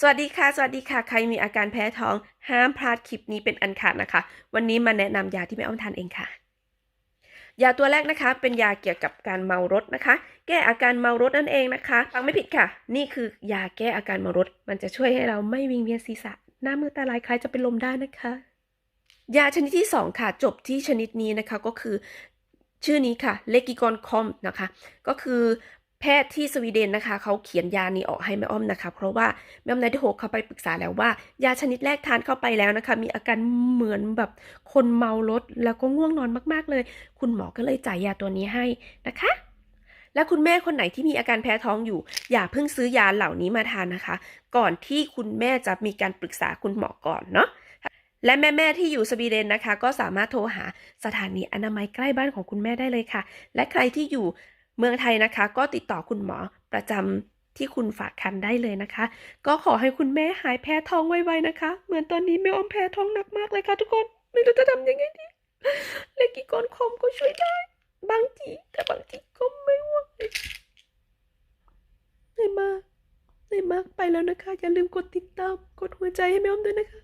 สวัสดีค่ะ สวัสดีค่ะ ใครมีอาการแพ้ท้อง ห้ามพลาดคลิปนี้เป็นอันขาดนะคะ วันนี้มาแนะนำยาที่แม่อ้อมทานเองค่ะ ยาตัวแรกนะคะ เป็นยาเกี่ยวกับการเมารถนะคะ แก้อาการเมารถนั่นเองนะคะ ฟังไม่ผิดค่ะ นี่คือยาแก้อาการเมารถ มันจะช่วยให้เราไม่วิงเวียนศีรษะ หน้ามือตาลายคล้ายจะเป็นลมได้นะคะ ยาชนิดที่สองค่ะ จบที่ชนิดนี้นะคะก็คือชื่อนี้ค่ะเลกิกอนคอมนะคะ ก็คือ แพทย์ที่สวีเดนนะคะเขาเขียนยานี้ออกให้แม่อ้อมนะคะ เพราะว่าแม่อ้อมได้โทรเขาไปปรึกษาแล้วว่า ยาชนิดแรกทานเข้าไปแล้วนะคะ มีอาการเหมือนแบบคนเมารถแล้วก็ง่วงนอนมากๆเลย คุณหมอก็เลยจ่ายยาตัวนี้ให้นะคะ และคุณแม่คนไหนที่มีอาการแพ้ท้องอยู่ อย่าเพิ่งซื้อยาเหล่านี้มาทานนะคะ ก่อนที่คุณแม่จะมีการปรึกษาคุณหมอก่อนเนาะและแม่ ๆ ที่อยู่สวีเดนนะคะ ก็สามารถโทรหาสถานีอนามัยใกล้บ้านของคุณแม่ได้เลยค่ะ และใครที่อยู่ เมืองไทยนะคะ ก็ติดต่อคุณหมอประจำที่คุณฝากคันได้เลยนะคะ ก็ขอให้คุณแม่หายแพ้ท้องไวๆนะคะ เหมือนตอนนี้แม่อมแพ้ท้องหนักมากเลยค่ะ ทุกคนไม่รู้จะทำยังไงดีเลกิกอนคอมก็ช่วยได้ บางทีแต่บางทีก็ไม่ไหวเหนื่อยมากเหนื่อยมากไปแล้วนะคะ อย่าลืมกดติดตามกดหัวใจให้แม่อมด้วยนะคะ